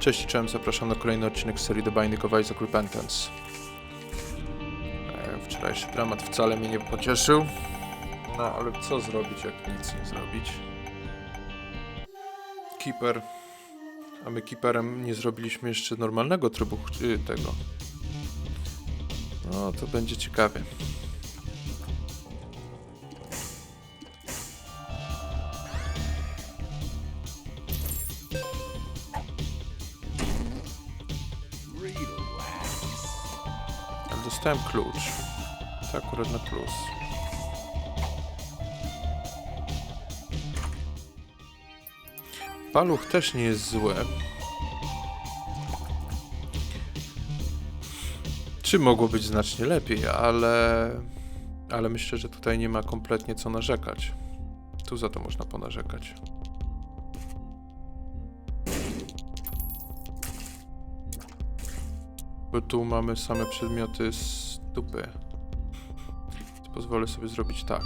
Cześć, cześć, zapraszam na kolejny odcinek serii The Binding of Isaac Repentance. E, Wczorajszy dramat wcale mnie nie pocieszył. No, ale co zrobić, jak nic nie zrobić? Keeper. A my Keeperem nie zrobiliśmy jeszcze normalnego trybu y, tego. No, to będzie ciekawie. Dostałem klucz. To akurat na plus. Paluch też nie jest zły. Czy mogło być znacznie lepiej, ale... Ale myślę, że tutaj nie ma kompletnie co narzekać. Tu za to można ponarzekać. Bo tu mamy same przedmioty z dupy. Pozwolę sobie zrobić tak.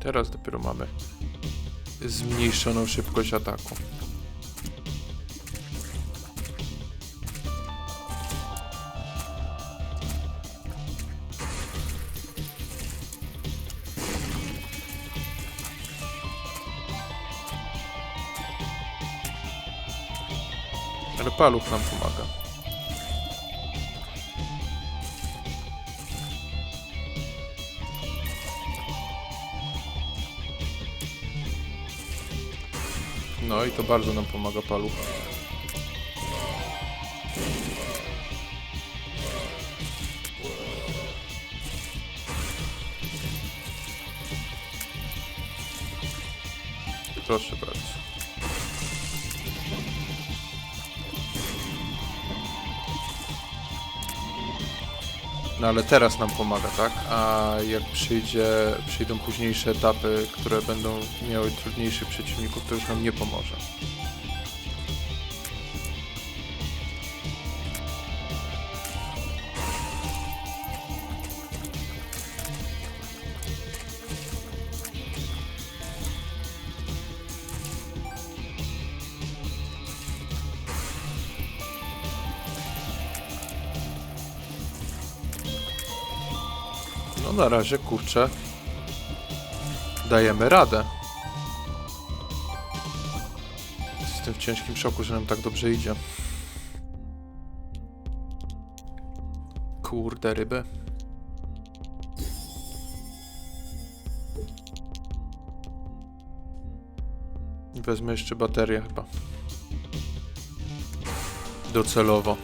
Teraz dopiero mamy zmniejszoną szybkość ataku. Paluch nam pomaga. No i to bardzo nam pomaga paluch. Proszę bardzo. No ale teraz nam pomaga, tak? A jak przyjdzie, przyjdą późniejsze etapy, które będą miały trudniejszych przeciwników, to już nam nie pomoże. Na razie, kurczę, dajemy radę. Jestem w ciężkim szoku, że nam tak dobrze idzie. Kurde, ryby. Wezmę jeszcze baterię chyba. Docelowo.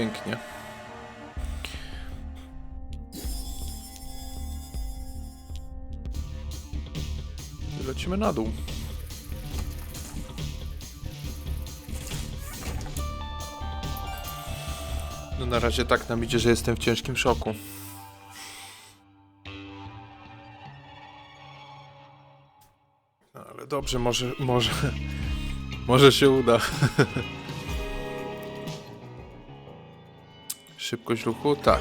Pięknie. Lecimy na dół. No na razie tak nam idzie, że jestem w ciężkim szoku. No ale dobrze, może, może, może się uda. Szybkość ruchu? Tak.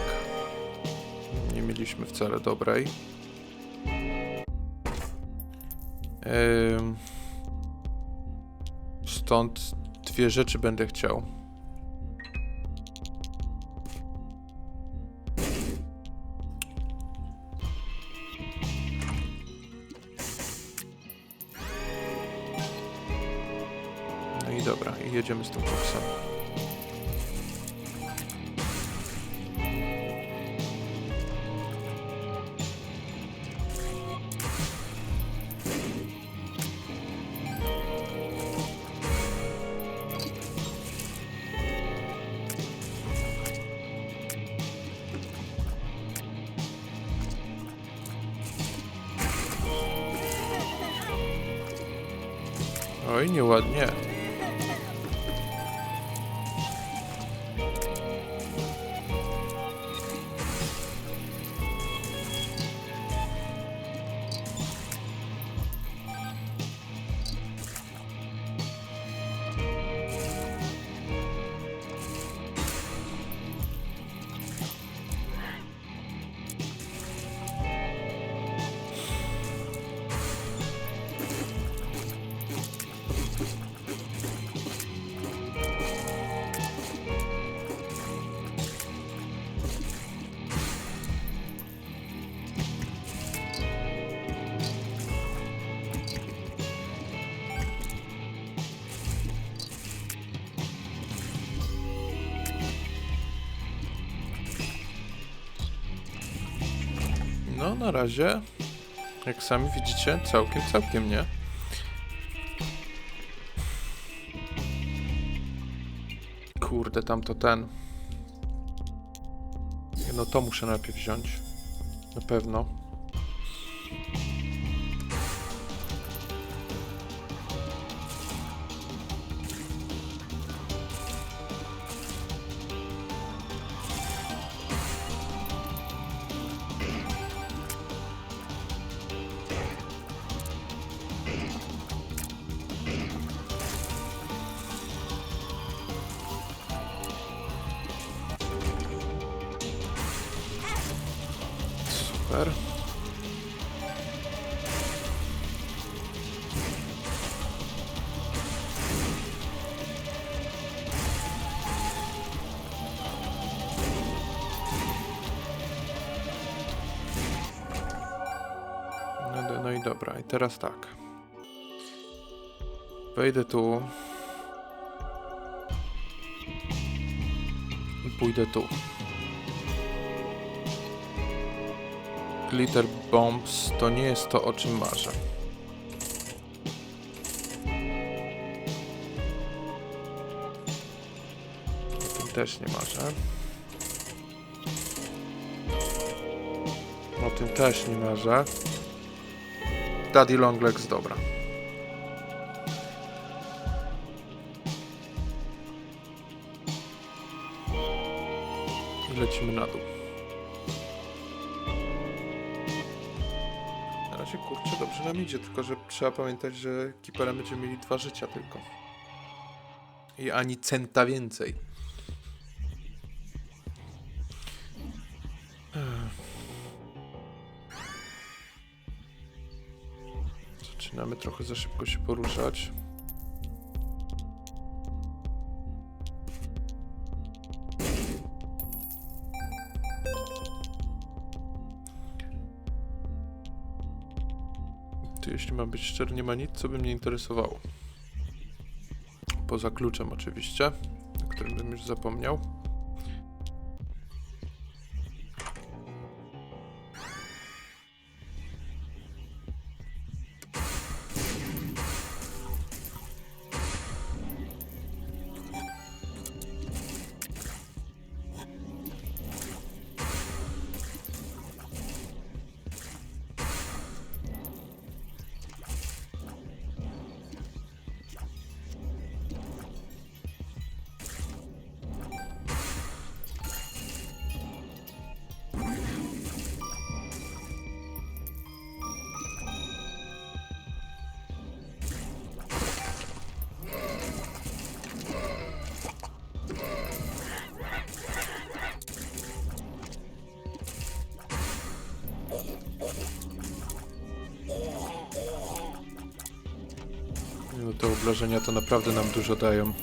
Nie mieliśmy wcale dobrej. Stąd dwie rzeczy będę chciał. No i dobra, jedziemy z tym koksem. Ой, не ладня. Na razie, jak sami widzicie, całkiem, całkiem nie. Kurde, tam to ten. No to muszę najpierw wziąć. Na pewno. Dobra, i teraz tak. Wejdę tu. I pójdę tu. Glitter Bombs to nie jest to, o czym marzę. O też nie marzę. O tym też nie marzę. Daddy Longlegs, dobra. I lecimy na dół. Na razie kurczę dobrze nam idzie, tylko że trzeba pamiętać, że kiperem będziemy mieli dwa życia tylko. I ani centa więcej. Ech. Zaczynamy trochę za szybko się poruszać. Tu, jeśli mam być szczery, nie ma nic, co by mnie interesowało. Poza kluczem, oczywiście, o którym bym już zapomniał. Te obrażenia to naprawdę nam dużo dają.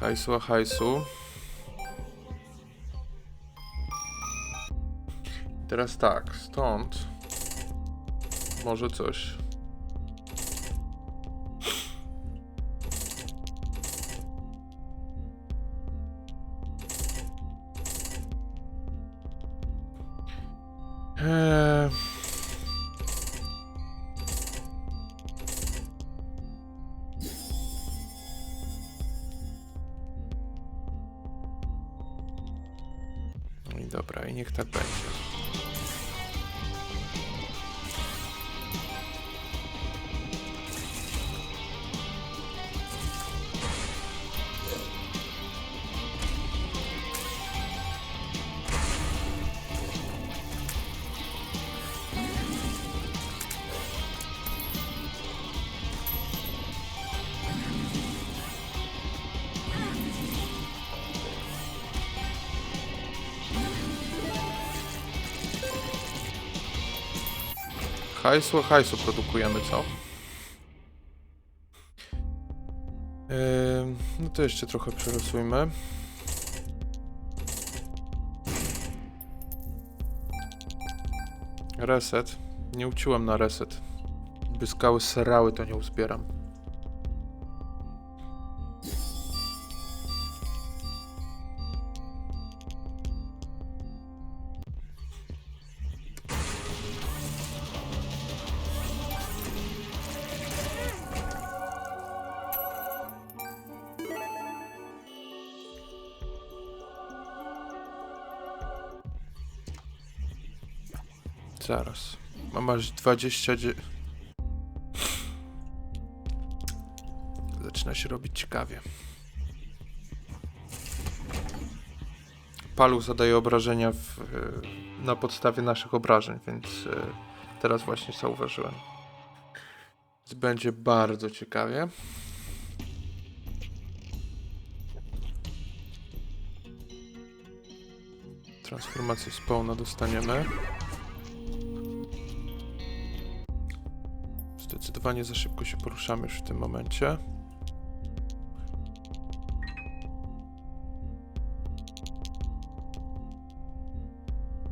Hajsu, hajsu. Teraz tak, stąd może coś. Dobra, i niech tak będzie. Hajsu, hajsu produkujemy, co? Ym, no to jeszcze trochę przerysujmy. Reset. Nie uciłem na reset. By skały serały, to nie uzbieram. Aż 20. dzie- Zaczyna się robić ciekawie. Palu zadaje obrażenia w, e, na podstawie naszych obrażeń, więc e, teraz właśnie zauważyłem. Będzie bardzo ciekawie. Transformację spawna dostaniemy. Zdecydowanie za szybko się poruszamy już w tym momencie.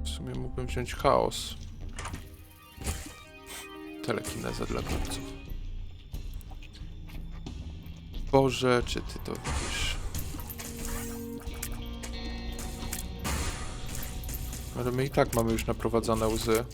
W sumie mógłbym wziąć chaos. Telekineza dla kupców. Boże, czy ty to widzisz? Ale my i tak mamy już naprowadzone łzy.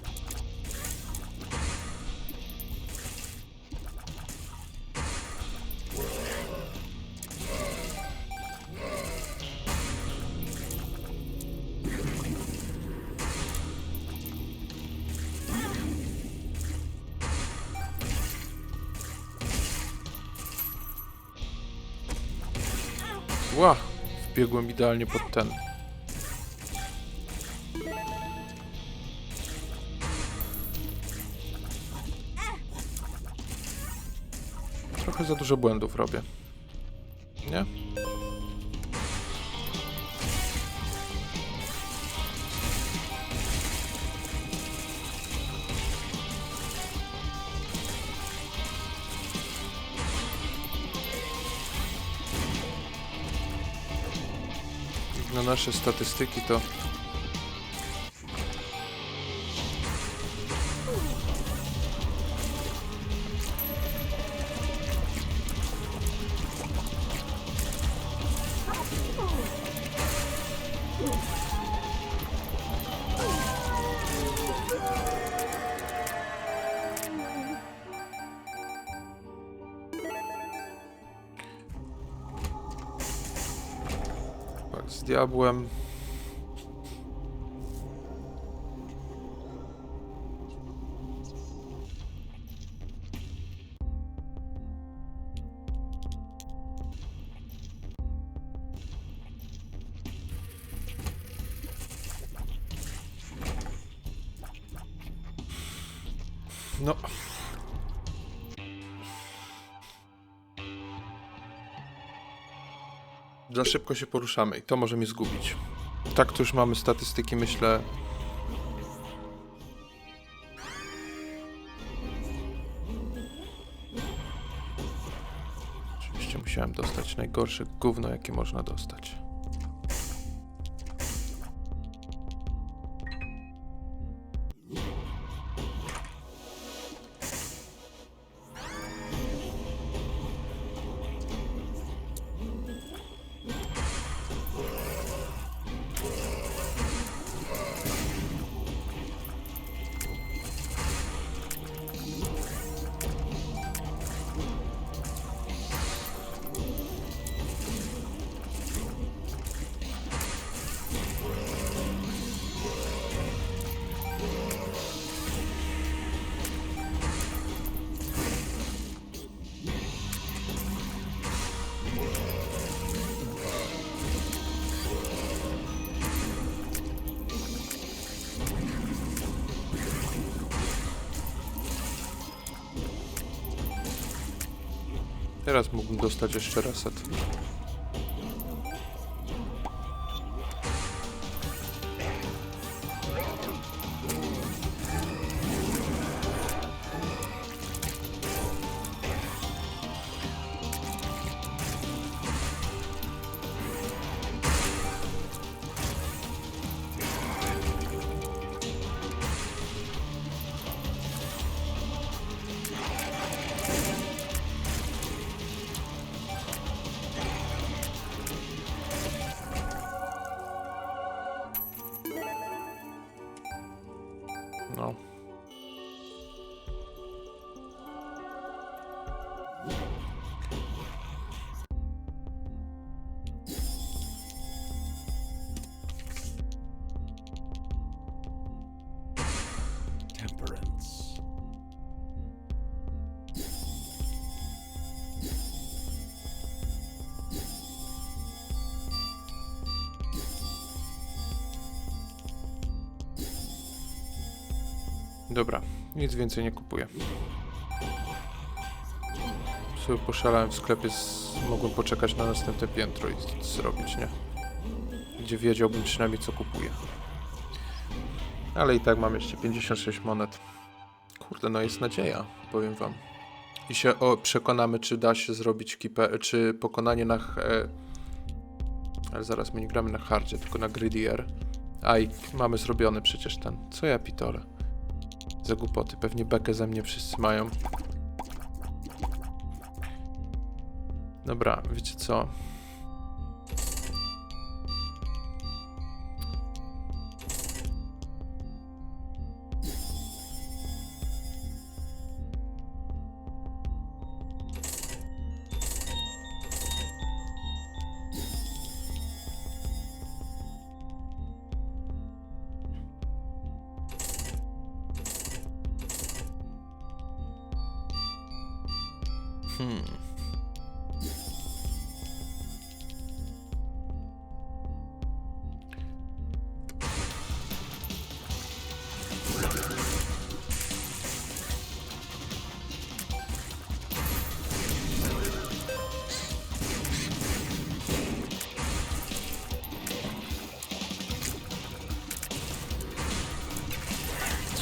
Wbiegłem idealnie pod ten. Trochę za dużo błędów robię. Nie? Nasze statystyki to z diabłem. Szybko się poruszamy i to może mnie zgubić. Tak to już mamy statystyki, myślę. Oczywiście musiałem dostać najgorsze gówno, jakie można dostać. Teraz mógłbym dostać jeszcze reset. Dobra, nic więcej nie kupuję. Sobie poszalałem w sklepie, z... mogłem poczekać na następne piętro i z- zrobić, nie? Gdzie wiedziałbym przynajmniej co kupuję. Ale i tak mam jeszcze 56 monet. Kurde, no jest nadzieja, powiem wam. I się o, przekonamy, czy da się zrobić kipę, czy pokonanie na... E... Ale zaraz my nie gramy na hardzie, tylko na Gridier. Aj, mamy zrobiony przecież ten. Co ja pitole? Za głupoty. Pewnie bekę ze mnie wszyscy mają. Dobra, wiecie co?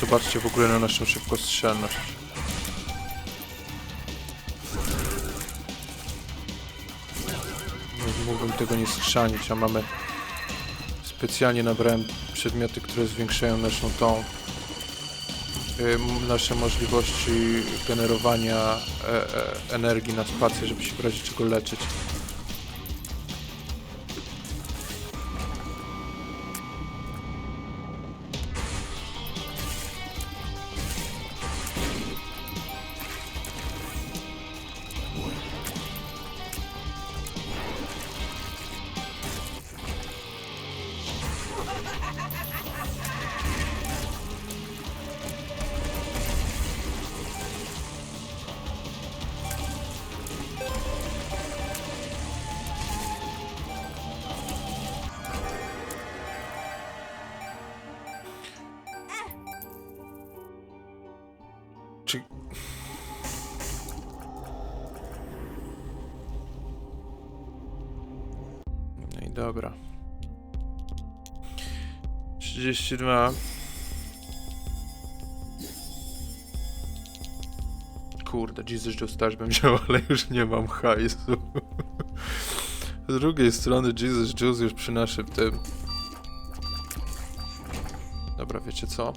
Zobaczcie w ogóle na naszą szybkostrzelność. Nie Mógłbym tego nie skrzanić, a mamy... Specjalnie nabrałem przedmioty, które zwiększają naszą tą... y, nasze możliwości generowania e, e, energii na spację, żeby się w razie czego leczyć. 32. Kurde, Jesus Juice też bym wziął, ale już nie mam hajsu. Z drugiej strony Jesus Juice już przy naszym tym... Dobra, wiecie co?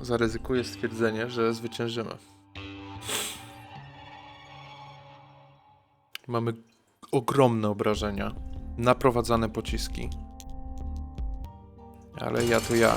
Zaryzykuję stwierdzenie, że zwyciężymy. Mamy ogromne obrażenia, naprowadzane pociski. Ale ja to ja.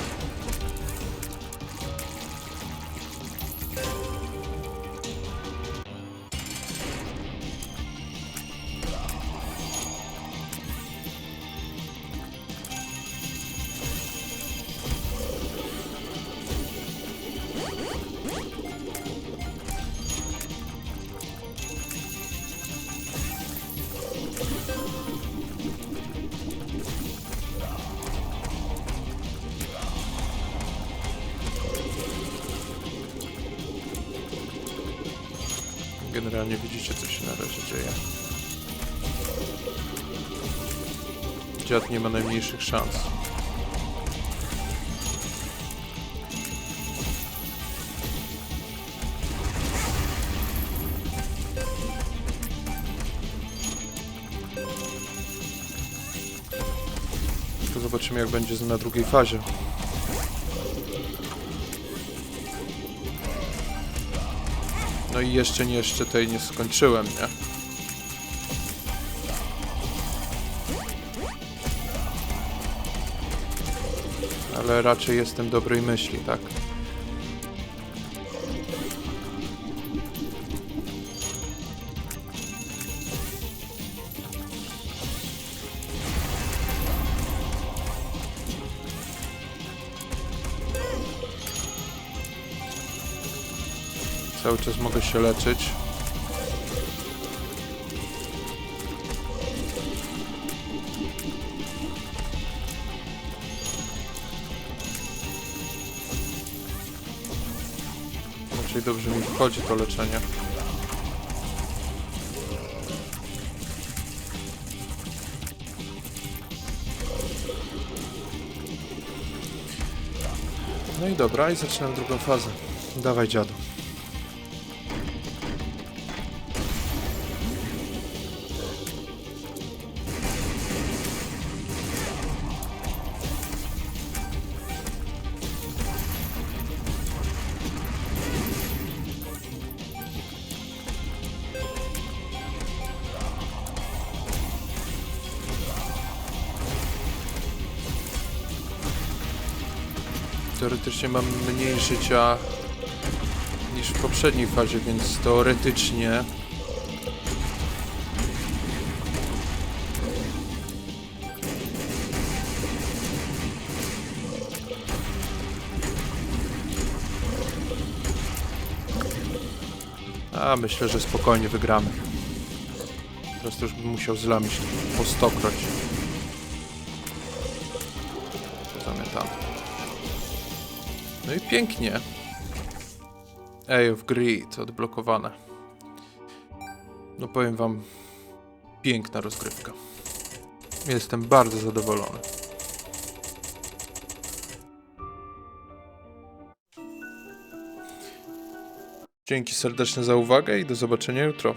Generalnie widzicie, co się na razie dzieje. Dziad nie ma najmniejszych szans. Zobaczymy, jak będzie na drugiej fazie. No i jeszcze nie, jeszcze tej nie skończyłem, nie? Ale raczej jestem dobrej myśli, tak? Cały czas mogę się leczyć. Raczej dobrze mi wchodzi to leczenie. No i dobra, i zaczynam drugą fazę. Dawaj dziadu. Teoretycznie mam mniej życia niż w poprzedniej fazie, więc teoretycznie A myślę, że spokojnie wygramy. Teraz to już bym musiał zlamić po stokroć. I pięknie. Ej, of Greed odblokowane. No powiem wam, piękna rozgrywka. Jestem bardzo zadowolony. Dzięki serdeczne za uwagę i do zobaczenia jutro.